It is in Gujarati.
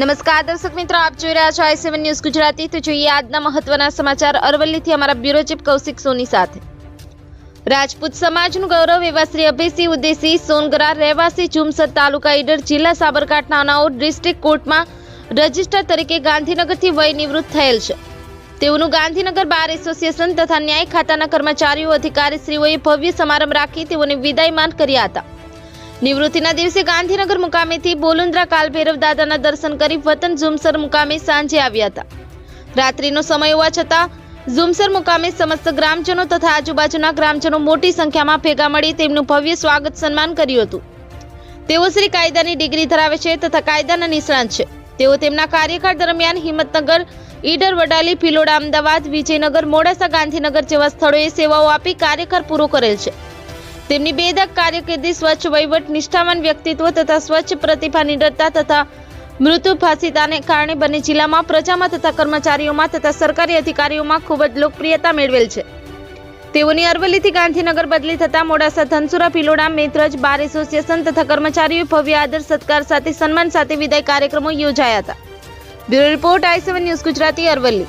નમસ્કાર, દર્શક મિત્રો, આપ જોઈ રહ્યા છો આઈ સેવન ન્યૂઝ ગુજરાતી. તો જોઈએ આજના મહત્વના સમાચાર અરવલ્લીથી અમારા બ્યુરો ચીફ કૌશિક સોની સાથે. રાજપૂત સમાજનું ગૌરવ એવા શ્રી અભયસિંહ ઉદેસી સોનગરા રહેવાસી જુમસર તાલુકા ઈડર, જિલ્લા સાબરકાંઠાનાઓ ડિસ્ટ્રિક્ટ કોર્ટમાં રજિસ્ટર તરીકે ગાંધીનગરથી વય નિવૃત્ત થયેલ છે. તેઓનું ગાંધીનગર બાર એસોસિએશન તથા ન્યાય ખાતાના કર્મચારીઓ અધિકારીશ્રીઓએ ભવ્ય સમારંભ રાખી તેઓને વિદાયમાન કર્યા હતા. નિવૃત્તિના દિવસે ગાંધીનગર મુકામેથી બોલુંદ્રા કાલભૈરવ દાદાના દર્શન કરી વતન ઝુમસર મુકામે સાંજે આવ્યા હતા. રાત્રિનો સમય હોવા છતાં ઝુમસર મુકામે સમસ્ત ગ્રામજનો તથા આજુબાજુના ગ્રામજનો મોટી સંખ્યામાં ભેગા મળી તેમનું ભવ્ય સ્વાગત સન્માન કર્યું હતું. તેઓ શ્રી કાયદાની ડિગ્રી ધરાવે છે તથા કાયદાના નિષ્ણાંત છે. તેઓ તેમના કાર્યકાળ દરમિયાન હિંમતનગર, ઈડર, વડાલી, ભિલોડા, અમદાવાદ, વિજયનગર, મોડાસા, ગાંધીનગર જેવા સ્થળોએ સેવાઓ આપી કાર્યકાળ પૂરો કરેલ છે. તેમની બેદક કાર્યકિર્દી સ્વચ્છ વહીવટ, નિષ્ઠાવાન વ્યક્તિત્વ તથા સ્વચ્છ પ્રતિભા નિડરતા તથા મૃત્યુભાષિતાને કારણે બંને જિલ્લામાં પ્રજામાં તથા કર્મચારીઓમાં તથા સરકારી અધિકારીઓમાં ખૂબ જ લોકપ્રિયતા મેળવેલ છે. તેઓની અરવલ્લીથી ગાંધીનગર બદલી થતા મોડાસા ધનસુરા ભિલોડા મેત્રજ બાર એસોસિએશન તથા કર્મચારીઓએ ભવ્ય આદર સત્કાર સાથે સન્માન સાથે વિદાય કાર્યક્રમો યોજાયા હતા. Bureau report I news Gujarati Aravalli.